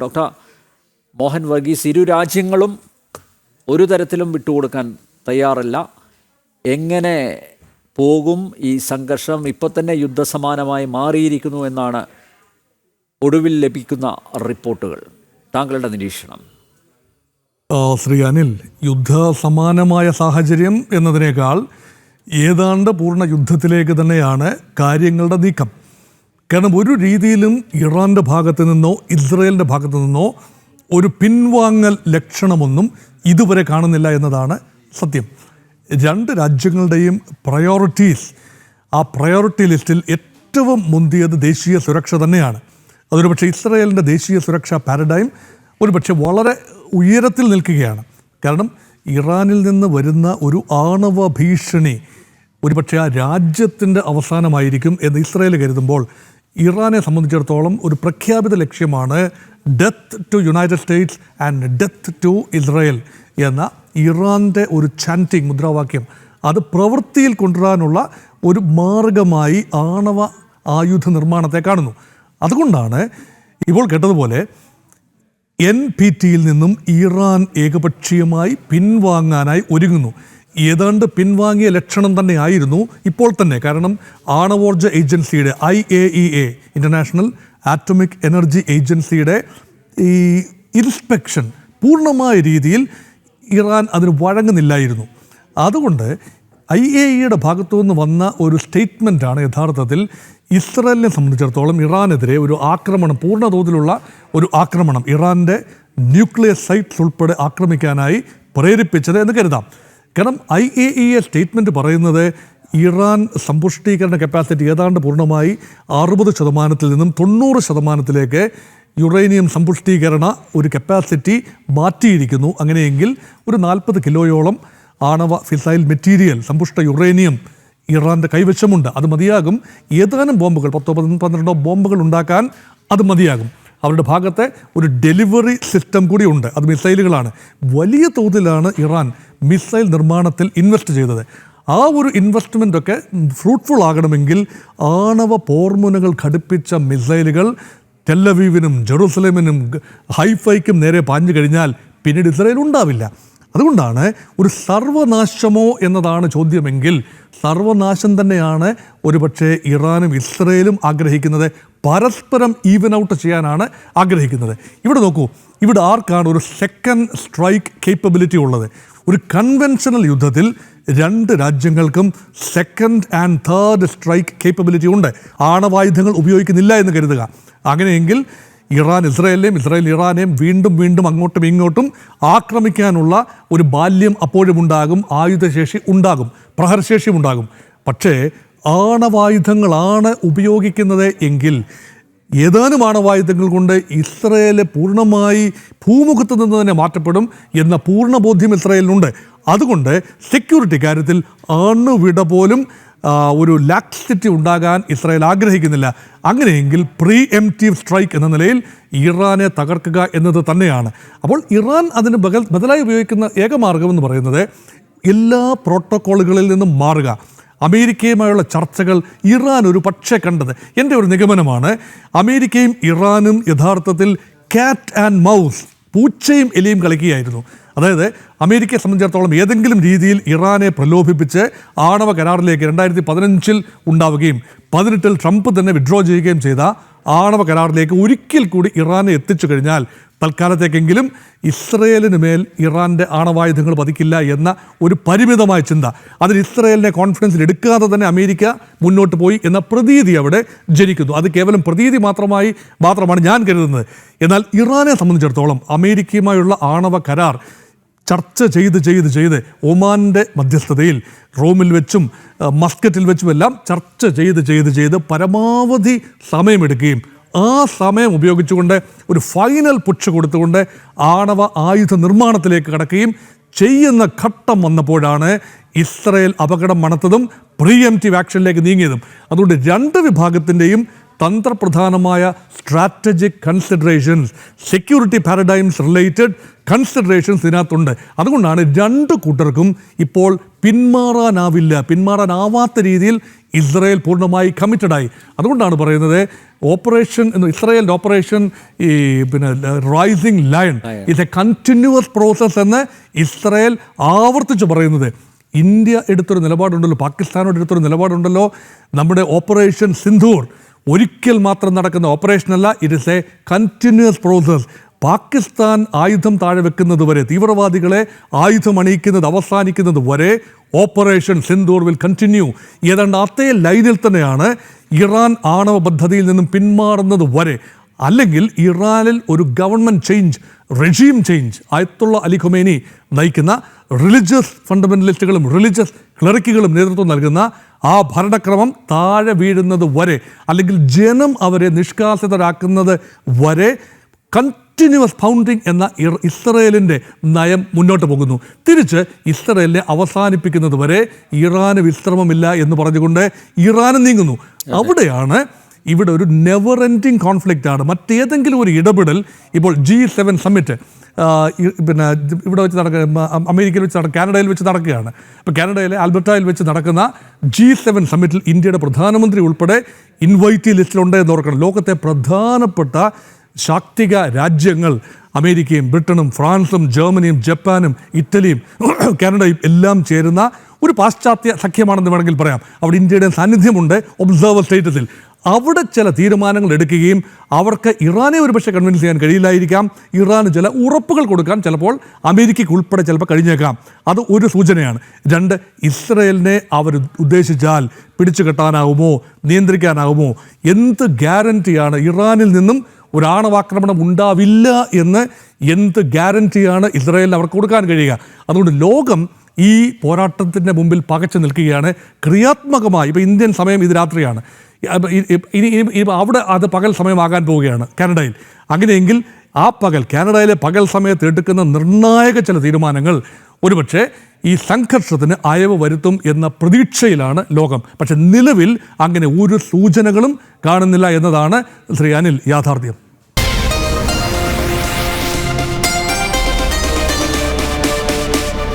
Doctor Mohan Varghese ഇരു രാജ്യങ്ങളും ഒരു തരത്തിലും വിട്ടുകൊടുക്കാൻ തയ്യാറല്ല. എങ്ങനെ പോകും ഈ സംഘർഷം? ഇപ്പോൾ തന്നെ യുദ്ധസമാനമായി മാറിയിരിക്കുന്നു എന്നാണ് ഒടുവിൽ ലഭിക്കുന്ന റിപ്പോർട്ടുകൾ. താങ്കളുടെ നിരീക്ഷണം. ശ്രീ അനിൽ യുദ്ധസമാനമായ സാഹചര്യം എന്നതിനേക്കാൾ ഏതാണ്ട് പൂർണ യുദ്ധത്തിലേക്ക് തന്നെയാണ് കാര്യങ്ങളുടെ നീക്കം. കാരണം ഒരു രീതിയിലും ഇറാന്റെ ഭാഗത്തു നിന്നോ ഇസ്രയേലിന്റെ ഭാഗത്തു നിന്നോ ഒരു പിൻവാങ്ങൽ ലക്ഷണമൊന്നും ഇതുവരെ കാണുന്നില്ല എന്നതാണ് സത്യം. രണ്ട് രാജ്യങ്ങളുടെയും പ്രയോറിറ്റീസ് ആ പ്രയോറിറ്റി ലിസ്റ്റിൽ ഏറ്റവും മുന്തിയത് ദേശീയ സുരക്ഷ തന്നെയാണ്. അതൊരു പക്ഷേ ഇസ്രയേലിന്റെ ദേശീയ സുരക്ഷാ പാരഡൈം ഒരു പക്ഷേ വളരെ ഉയരത്തിൽ നിൽക്കുകയാണ്. കാരണം ഇറാനിൽ നിന്ന് വരുന്ന ഒരു ആണവ ഭീഷണി ഒരുപക്ഷെ ആ രാജ്യത്തിന്റെ അവസാനമായിരിക്കും എന്ന് ഇസ്രയേൽ കരുതുമ്പോൾ ഇറാനെ സംബന്ധിച്ചിടത്തോളം ഒരു പ്രഖ്യാപിത ലക്ഷ്യമാണ് death to United States and death to Israel എന്ന ഇറാന്റെ ഒരു ചാന്റിങ് മുദ്രാവാക്യം. അത് പ്രവൃത്തിയിൽ കൊണ്ടുവരാനുള്ള ഒരു മാർഗമായി ആണവ ആയുധ നിർമ്മാണത്തെ കാണുന്നു. അതുകൊണ്ടാണ് ഇപ്പോൾ കേട്ടതുപോലെ എൻ പി ടിയിൽ നിന്നും ഇറാൻ ഏകപക്ഷീയമായി പിൻവാങ്ങാനായി ഒരുങ്ങുന്നു. ഏതാണ്ട് പിൻവാങ്ങിയ ലക്ഷണം തന്നെ ആയിരുന്നു ഇപ്പോൾ തന്നെ. കാരണം ആണവോർജ ഏജൻസിയുടെ I A E A International Atomic Energy ഏജൻസിയുടെ ഈ ഇൻസ്പെക്ഷൻ പൂർണമായ രീതിയിൽ ഇറാൻ അതിന് വഴങ്ങുന്നില്ലായിരുന്നു. അതുകൊണ്ട് ഐ എ ഇയുടെ ഭാഗത്തു നിന്ന് വന്ന ഒരു സ്റ്റേറ്റ്മെന്റാണ് യഥാർത്ഥത്തിൽ ഇസ്രയേലിനെ സംബന്ധിച്ചിടത്തോളം ഇറാനെതിരെ ഒരു ആക്രമണം പൂർണ തോതിലുള്ള ഒരു ആക്രമണം ഇറാന്റെ ന്യൂക്ലിയർ സൈറ്റ്സ് ഉൾപ്പെടെ ആക്രമിക്കാനായി പ്രേരിപ്പിച്ചത് എന്ന് കരുതാം. കാരണം I A E A statement പറയുന്നത് ഇറാൻ സമ്പുഷ്ടീകരണ കപ്പാസിറ്റി ഏതാണ്ട് പൂർണമായി അറുപത് ശതമാനത്തിൽ നിന്നും തൊണ്ണൂറ് ശതമാനത്തിലേക്ക് യുറേനിയം സമ്പുഷ്ടീകരണ ഒരു കപ്പാസിറ്റി മാറ്റിയിരിക്കുന്നു. അങ്ങനെയെങ്കിൽ ഒരു നാൽപ്പത് കിലോയോളം ആണവ ഫിസൈൽ മെറ്റീരിയൽ സമ്പുഷ്ട യുറേനിയം ഇറാന്റെ കൈവശമുണ്ട്. അത് മതിയാകും. ഏതാനും ബോംബുകൾ പത്തോ പന്ത്രണ്ടോ ബോംബുകൾ ഉണ്ടാക്കാൻ അത് മതിയാകും. അവരുടെ ഭാഗത്തെ ഒരു ഡെലിവറി സിസ്റ്റം കൂടി ഉണ്ട്. അത് മിസൈലുകളാണ്. വലിയ തോതിലാണ് ഇറാൻ മിസൈൽ നിർമ്മാണത്തിൽ ഇൻവെസ്റ്റ് ചെയ്തത്. ആ ഒരു ഇൻവെസ്റ്റ്മെന്റ് ഒക്കെ ഫ്രൂട്ട്ഫുൾ ആകണമെങ്കിൽ ആണവ പോർമുനകൾ ഘടിപ്പിച്ച മിസൈലുകൾ ടെല്ലവീവിനും ജെറൂസലേമിനും ഹൈഫൈക്കും നേരെ പാഞ്ഞു കഴിഞ്ഞാൽ പിന്നീട് ഇസ്രയേൽ ഉണ്ടാവില്ല. അതുകൊണ്ടാണ് ഒരു സർവനാശമോ എന്നതാണ് ചോദ്യമെങ്കിൽ സർവനാശം തന്നെയാണ് ഒരുപക്ഷെ ഇറാനും ഇസ്രയേലും ആഗ്രഹിക്കുന്നത്. പരസ്പരം ഈവൻ ഔട്ട് ചെയ്യാനാണ് ആഗ്രഹിക്കുന്നത്. ഇവിടെ നോക്കൂ ഇവിടെ ആർക്കാണ് ഒരു സെക്കൻഡ് സ്ട്രൈക്ക് കേപ്പബിലിറ്റി ഉള്ളത്? ഒരു കൺവെൻഷണൽ യുദ്ധത്തിൽ രണ്ട് രാജ്യങ്ങൾക്കും second and third strike capability ഉണ്ട്. ആണവായുധങ്ങൾ ഉപയോഗിക്കുന്നില്ല എന്ന് കരുതുക. അങ്ങനെയെങ്കിൽ ഇറാൻ ഇസ്രയേലിനെയും ഇസ്രായേൽ ഇറാനെയും വീണ്ടും വീണ്ടും അങ്ങോട്ടും ഇങ്ങോട്ടും ആക്രമിക്കാനുള്ള ഒരു ബാല്യം അപ്പോഴും ഉണ്ടാകും ആയുധശേഷി ഉണ്ടാകും പ്രഹരശേഷി ഉണ്ടാകും. പക്ഷേ ആണവായുധങ്ങളാണ് ഉപയോഗിക്കുന്നത് എങ്കിൽ ഏതാനും ആണവായുധങ്ങൾ കൊണ്ട് ഇസ്രയേലെ പൂർണമായി ഭൂമുഖത്ത് നിന്ന് തന്നെ മാറ്റപ്പെടും എന്ന പൂർണ ബോധ്യം ഇസ്രയേലിനുണ്ട്. അതുകൊണ്ട് സെക്യൂരിറ്റി കാര്യത്തിൽ അണുവിട പോലും ഒരു ലാക്സിറ്റി ഉണ്ടാകാൻ ഇസ്രായേൽ ആഗ്രഹിക്കുന്നില്ല. അങ്ങനെയെങ്കിൽ പ്രീ എംറ്റീവ് സ്ട്രൈക്ക് എന്ന നിലയിൽ ഇറാനെ തകർക്കുക എന്നത് തന്നെയാണ്. അപ്പോൾ ഇറാൻ അതിന് ബദൽ ബദലായി ഉപയോഗിക്കുന്ന ഏക മാർഗം എന്ന് പറയുന്നത് എല്ലാ പ്രോട്ടോക്കോളുകളിൽ നിന്നും മാറുക. അമേരിക്കയുമായുള്ള ചർച്ചകൾ ഇറാൻ ഒരു പക്ഷേ കണ്ടത്. എന്റെ ഒരു നിഗമനമാണ് അമേരിക്കയും ഇറാനും യഥാർത്ഥത്തിൽ കാറ്റ് ആൻഡ് മൗസ് പൂച്ചയും എലിയും കളിക്കുകയായിരുന്നു. അതായത് അമേരിക്കയെ സംബന്ധിച്ചിടത്തോളം ഏതെങ്കിലും രീതിയിൽ ഇറാനെ പ്രലോഭിപ്പിച്ച് ആണവ കരാറിലേക്ക് രണ്ടായിരത്തി പതിനഞ്ചിൽ ഉണ്ടാവുകയും പതിനെട്ടിൽ ട്രംപ് തന്നെ വിഡ്രോ ചെയ്യുകയും ചെയ്ത ആണവ കരാറിലേക്ക് ഒരിക്കൽ കൂടി ഇറാനെ എത്തിച്ചു കഴിഞ്ഞാൽ തൽക്കാലത്തേക്കെങ്കിലും ഇസ്രയേലിന് മേൽ ഇറാന്റെ ആണവായുധങ്ങൾ പതിക്കില്ല എന്ന ഒരു പരിമിതമായ ചിന്ത. അതിൽ ഇസ്രയേലിനെ കോൺഫിഡൻസിൽ എടുക്കാതെ തന്നെ അമേരിക്ക മുന്നോട്ട് പോയി എന്ന പ്രതീതി അവിടെ ജനിക്കുന്നു. അത് കേവലം പ്രതീതി മാത്രമായി മാത്രമാണ് ഞാൻ കരുതുന്നത്. എന്നാൽ ഇറാനെ സംബന്ധിച്ചിടത്തോളം അമേരിക്കയുമായുള്ള ആണവ കരാർ ചർച്ച ചെയ്ത് ചെയ്ത് ചെയ്ത് ഒമാന്റെ മധ്യസ്ഥതയിൽ റോമിൽ വെച്ചും മസ്കറ്റിൽ വെച്ചുമെല്ലാം ചർച്ച ചെയ്ത് ചെയ്ത് ചെയ്ത് പരമാവധി സമയമെടുക്കുകയും ആ സമയം ഉപയോഗിച്ചുകൊണ്ട് ഒരു ഫൈനൽ പുഷ് കൊടുത്തുകൊണ്ട് ആണവ ആയുധ നിർമ്മാണത്തിലേക്ക് കടക്കുകയും ചെയ്യുന്ന ഘട്ടം വന്നപ്പോഴാണ് ഇസ്രയേൽ അപകടം മണത്തതും പ്രീ എം ടി ആക്ഷനിലേക്ക് നീങ്ങിയതും. അതുകൊണ്ട് രണ്ട് വിഭാഗത്തിന്റെയും തന്ത്രപ്രധാനമായ strategic considerations security paradigms related considerations ഇതിനകത്തുണ്ട്. അതുകൊണ്ടാണ് രണ്ട് കൂട്ടർക്കും ഇപ്പോൾ പിന്മാറാനാവില്ല. പിന്മാറാനാവാത്ത രീതിയിൽ ഇസ്രയേൽ പൂർണമായി കമ്മിറ്റഡായി അതുകൊണ്ടാണ് പറയുന്നത് ഓപ്പറേഷൻ എന്ന് ഇസ്രായേലിന്റെ ഓപ്പറേഷൻ ഈ പിന്നെ റൈസിങ് ലയൺ ഇത് എ കണ്ടിന്യൂസ് പ്രോസസ്സ് എന്ന് ഇസ്രയേൽ ആവർത്തിച്ച് പറയുന്നത്. ഇന്ത്യ എടുത്തൊരു നിലപാടുണ്ടല്ലോ പാകിസ്ഥാനോട് എടുത്തൊരു നിലപാടുണ്ടല്ലോ. നമ്മുടെ ഓപ്പറേഷൻ സിന്ധൂർ. ഒരിക്കൽ മാത്രം നടക്കുന്ന ഓപ്പറേഷനല്ല it a continuous process Pakistan ആയുധം താഴെ വെക്കുന്നത് വരെ തീവ്രവാദികളെ ആയുധം അണിയിക്കുന്നത് അവസാനിക്കുന്നത് വരെ ഓപ്പറേഷൻ സിന്ധൂർ വിൽ കണ്ടിന്യൂ ഏതാണ്ട് അതേ ലൈനിൽ തന്നെയാണ് ഇറാൻ ആണവ പദ്ധതിയിൽ നിന്നും പിന്മാറുന്നത് വരെ. അല്ലെങ്കിൽ ഇറാനിൽ ഒരു government change regime change Ayatollah Ali Khomeini നയിക്കുന്ന റിലിജിയസ് ഫണ്ടമെന്റലിസ്റ്റുകളും റിലിജിയസ് ക്ലറിക്കുകളും നേതൃത്വം നൽകുന്ന ആ ഭരണക്രമം താഴെ വീഴുന്നത് വരെ അല്ലെങ്കിൽ ജനം അവരെ നിഷ്കാസിതരാക്കുന്നത് വരെ കണ്ടിന്യൂസ് ഫൗണ്ടിങ് എന്ന ഇസ്രയേലിന്റെ നയം മുന്നോട്ട് പോകുന്നു. തിരിച്ച് ഇസ്രയേലിനെ അവസാനിപ്പിക്കുന്നത് വരെ ഇറാന് വിശ്രമമില്ല എന്ന് പറഞ്ഞുകൊണ്ട് ഇറാന് നീങ്ങുന്നു. അവിടെയാണ് ഇവിടെ ഒരു നെവർ എൻഡിങ് കോൺഫ്ലിക്റ്റ് ആണ്. മറ്റേതെങ്കിലും ഒരു ഇടപെടൽ ഇപ്പോൾ ജി സെവൻ സമ്മിറ്റ് പിന്നെ ഇവിടെ വെച്ച് നടക്ക അമേരിക്കയിൽ വെച്ച് നടക്കുക കാനഡയിൽ വെച്ച് നടക്കുകയാണ്. അപ്പോൾ കാനഡയിലെ ആൽബർട്ടയിൽ വെച്ച് നടക്കുന്ന ജി സെവൻ സമ്മിറ്റിൽ ഇന്ത്യയുടെ പ്രധാനമന്ത്രി ഉൾപ്പെടെ ഇൻവൈറ്റി ലിസ്റ്റിലുണ്ട് എന്ന് ഓർക്കണം. ലോകത്തെ പ്രധാനപ്പെട്ട ശാക്തിക രാജ്യങ്ങൾ അമേരിക്കയും ബ്രിട്ടനും ഫ്രാൻസും ജർമ്മനിയും ജപ്പാനും ഇറ്റലിയും കാനഡയും എല്ലാം ചേരുന്ന ഒരു പാശ്ചാത്യ സഖ്യമാണെന്ന് വേണമെങ്കിൽ പറയാം. അവിടെ ഇന്ത്യയുടെ സാന്നിധ്യമുണ്ട് ഒബ്സർവർ സ്റ്റേറ്റസിൽ. അവിടെ ചില തീരുമാനങ്ങൾ എടുക്കുകയും അവർക്ക് ഇറാനെ ഒരുപക്ഷെ കൺവിൻസ് ചെയ്യാൻ കഴിയില്ലായിരിക്കാം. ഇറാന് ചില ഉറപ്പുകൾ കൊടുക്കാൻ ചിലപ്പോൾ അമേരിക്കയ്ക്ക് ഉൾപ്പെടെ ചിലപ്പോൾ കഴിഞ്ഞേക്കാം. അത് ഒരു സൂചനയാണ്. രണ്ട് ഇസ്രയേലിനെ അവർ ഉദ്ദേശിച്ചാൽ പിടിച്ചു കെട്ടാനാകുമോ നിയന്ത്രിക്കാനാകുമോ എന്ത് ഗ്യാരന്റിയാണ് ഇറാനിൽ നിന്നും ഒരു ആണവാക്രമണം ഉണ്ടാവില്ല എന്ന് എന്ത് ഗ്യാരന്റിയാണ് ഇസ്രായേലിന് അവർക്ക് കൊടുക്കാൻ കഴിയുക? അതുകൊണ്ട് ലോകം ഈ പോരാട്ടത്തിന്റെ മുമ്പിൽ പകച്ചു നിൽക്കുകയാണ്. ക്രിയാത്മകമായി ഇപ്പോൾ ഇന്ത്യൻ സമയം ഇത് രാത്രിയാണ്. ഇനി- ഇനി അവിടെ അത് പകൽ സമയമാകാൻ പോവുകയാണ് കാനഡയിൽ. അങ്ങനെയെങ്കിൽ ആ പകൽ കാനഡയിലെ പകൽ സമയത്ത് എടുക്കുന്ന നിർണായക ചില തീരുമാനങ്ങൾ ഒരുപക്ഷെ ഈ സംഘർഷത്തിന് അയവ് വരുത്തും എന്ന പ്രതീക്ഷയിലാണ് ലോകം. പക്ഷെ നിലവിൽ അങ്ങനെ ഒരു സൂചനകളും കാണുന്നില്ല എന്നതാണ് ശ്രീ അനിൽ യാഥാർത്ഥ്യം.